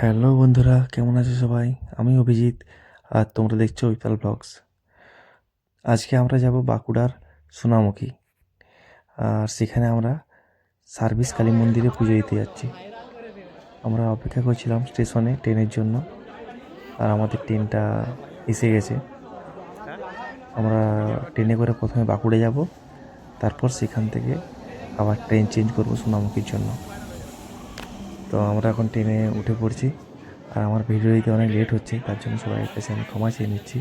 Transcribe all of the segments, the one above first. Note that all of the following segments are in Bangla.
হ্যালো বন্ধুরা, কেমন আছো সবাই? আমি অভিজিৎ, আর তোমরা দেখছ উইপাল ব্লগস। আজকে আমরা যাব বাঁকুড়ার সোনামুখী, আর সেখানে আমরা সার্ভিস কালী মন্দিরে পুজো দিতে যাচ্ছি। আমরা অপেক্ষা করছিলাম স্টেশনে ট্রেনের জন্য, আর আমাদের ট্রেনটা এসে গেছে। আমরা ট্রেনে করে প্রথমে বাঁকুড়ে যাব, তারপর সেখান থেকে আবার ট্রেন চেঞ্জ করব সোনামুখীর জন্য। তো আমরা এখন ট্রেনে উঠে পড়ছি। আর আমার ভিডিও দিতে অনেক লেট হচ্ছে তার জন্য সবাই কাছে আমি ক্ষমা চেয়ে নিচ্ছি।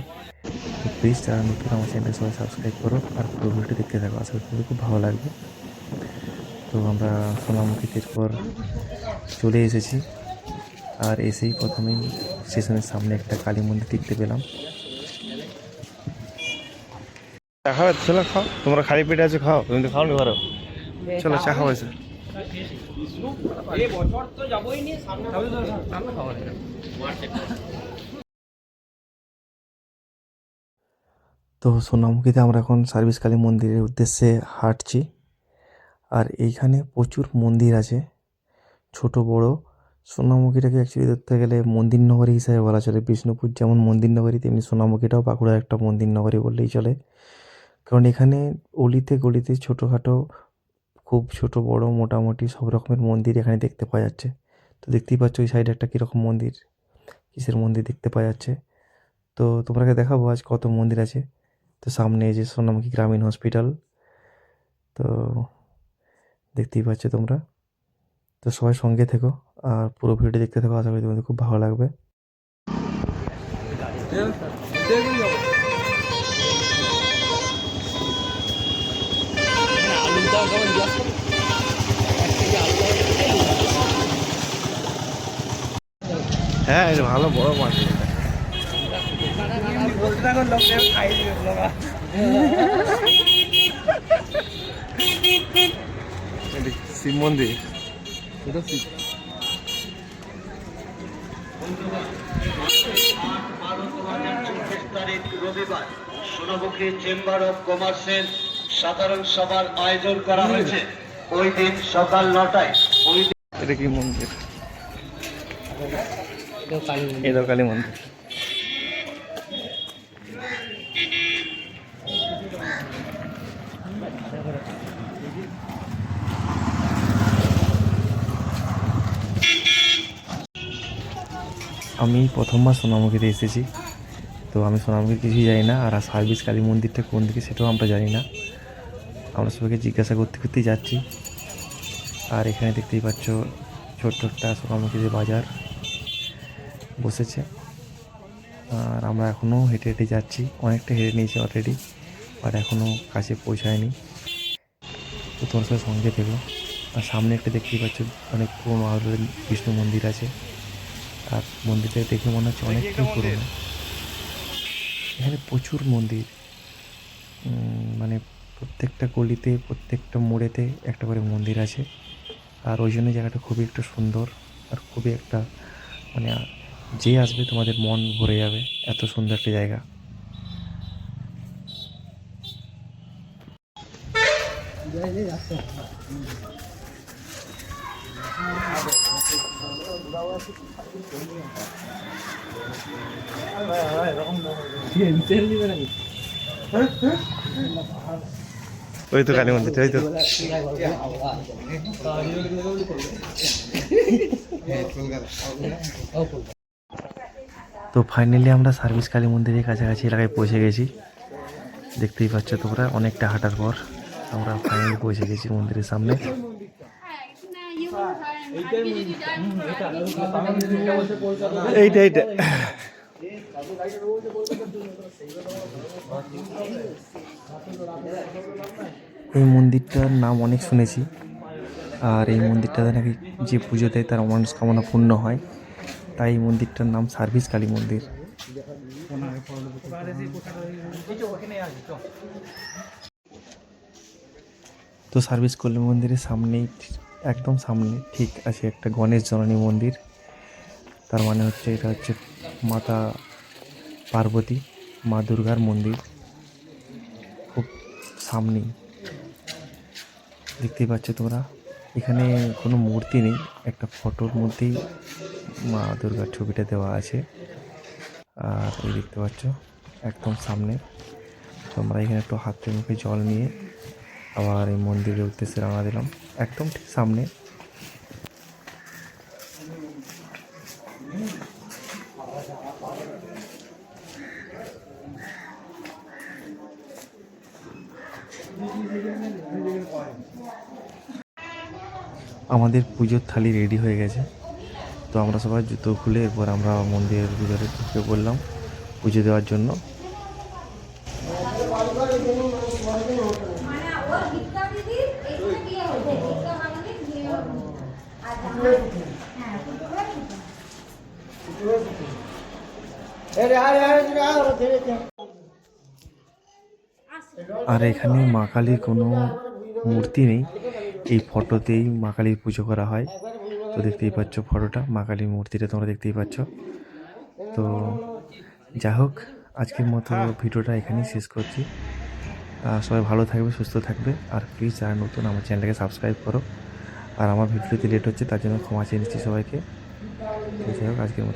তো প্লিজ যারা নতুন আমার চ্যানেল সবাই সাবস্ক্রাইব করো আর পুরো ভিডিওটি দেখতে থাকো। আশা করি খুব ভালো লাগবে। তো আমরা সোনামুখীতে পর চলে এসেছি। আর এসেই প্রথমেই স্টেশনের সামনে একটা কালী মন্দির দেখতে পেলাম। চা খাবে চলো খাও তোমরা খালি পেটে আছো খাও তুমি তো খাও নি ঘরে চলো চা খাও এসে তো সোনামুখীতে আমরা এখন সার্ভিস কালী মন্দিরের উদ্দেশ্যে হাঁটছি। আর এইখানে প্রচুর মন্দির আছে। ছোট বড়। সোনামুখীটাকে অ্যাকচুয়ালি ধরতে গেলে মন্দির নগরী হিসাবে বলা চলে। বিষ্ণুপুর যেমন মন্দির নগরী তেমনি সোনামুখীটাও বাঁকুড়ার একটা মন্দির নগরী বললেই চলে। কারণ এখানে অলিতে গলিতে ছোটোখাটো খুব ছোট, বড়, মোটামুটি সব রকমের মন্দির এখানে দেখতে পাওয়া যাচ্ছে। তো দেখতেই পাচ্ছ ওই সাইডে একটা কীরকম মন্দির, কিসের মন্দির দেখতে পাওয়া যাচ্ছে। তো তোমাকে দেখাবো আজ কত মন্দির আছে। তো সামনে এই যে সোনামুখী গ্রামীণ হসপিটাল। তো দেখতেই পাচ্ছ তোমরা। তো সবাই সঙ্গে থেকো আর পুরো ভিডিও দেখতে থাকো, আশা করি তোমাদের খুব ভালো লাগবে। হ্যাঁ এটা ভালো বড় মাছ এটা। শিব মন্দির। চব্বিশ তারিখ রবিবার, সোনামুখী চেম্বার অফ কমার্সের সাধারণ সভার আয়োজন করা হয়েছে। ওই দিন সকাল নটায়। ওই এটা কি মন্দির? কালী মন্দির। আমি প্রথমবার সোনামুখীতে এসেছি। তো আমি সোনামুখী কিছুই জানি না আর সার্ভিস কালী মন্দিরটা কোন দিকে সেটাও আমরা জানি না। আমরা সবাইকে জিজ্ঞাসা করতে করতেই যাচ্ছি। আর এখানে দেখতেই পাচ্ছ ছোট্ট একটা সোনামুখী যে বাজার বসেছে। আর আমরা এখনও হেঁটে হেঁটে যাচ্ছি। অনেকটা হেঁটে নিয়েছি অলরেডি আর এখনও কাছে পৌঁছায়নি। তো তোমার সাথে সঙ্গে থেকো। আর সামনে একটা দেখতেই পাচ্ছ অনেক পুরোনো আগের বিষ্ণু মন্দির আছে। আর মন্দিরটা দেখে মনে হচ্ছে অনেকটাই পুরোনো। এখানে প্রচুর মন্দির। মানে প্রত্যেকটা গলিতে, প্রত্যেকটা মোড়েতে একটা করে মন্দির আছে। আর ওই জন্য জায়গাটা খুবই একটা সুন্দর আর খুবই একটা মানে যে আসবে তোমাদের মন ভরে যাবে। এত সুন্দর একটা জায়গা। ওই তো কালী মন্দির ওই তো। তো ফাইনালি আমরা সার্ভিস কালী মন্দিরের কাছাকাছি এলাকায় পৌঁছে গেছি। দেখতেই পাচ্ছ তোমরা অনেকটা হাঁটার পর আমরা ফাইনালি পৌঁছে গেছি মন্দিরের সামনে। এইটা এইটা। এই মন্দিরটার নাম অনেক শুনেছি। আর এই মন্দিরটাতে নাকি যে পুজো দেয় তার মনস্কামনা পূর্ণ হয়। তাই এই মন্দিরটার নাম সার্ভিস কালী মন্দির। তো সার্ভিস কালী মন্দিরের সামনেই, একদম সামনে, ঠিক আছে, একটা গণেশ জননী মন্দির। তার মানে হচ্ছে এটা হচ্ছে মাতা পার্বতী, মা দুর্গার মন্দির। খুব সামনেই। দেখতেই পাচ্ছ তোমরা। এখানে কোনো মূর্তি নেই, একটা ফটোর মধ্যেই মা দুর্গার ছবিটা দেওয়া আছে। আর এই দেখতে পাচ্ছ, একদম সামনে। তোমরা এখানে একটু হাতে মুখে জল নিয়ে আবার এই মন্দিরের উদ্দেশ্যে রওনা দিলাম। একদম ঠিক সামনে। আমাদের পুজোর থালি রেডি হয়ে গেছে। তো আমরা সবাই জুতো খুলে এরপর আমরা মন্দিরের ভিতরে ঢুকে পড়লাম পুজো দেওয়ার জন্য। আর এখানে মা কালীর কোনো মূর্তি নেই। এই ফটোতেই মা কালীর পুজো করা হয়। তো দেখতেই পাচ্ছ ফটোটা, মা কালীর মূর্তিটা তোমরা দেখতেই পাচ্ছ। তো যাই হোক, আজকের মতো ভিডিওটা এখানেই শেষ করছি। সবাই ভালো থাকবে, সুস্থ থাকবে। আর প্লিজ যারা নতুন, আমার চ্যানেলটাকে সাবস্ক্রাইব করো। আর আমার ভিডিওতে লেট হচ্ছে, তার জন্য ক্ষমা চেয়ে নিচ্ছি সবাইকে। তো যাই হোক, আজকের মতো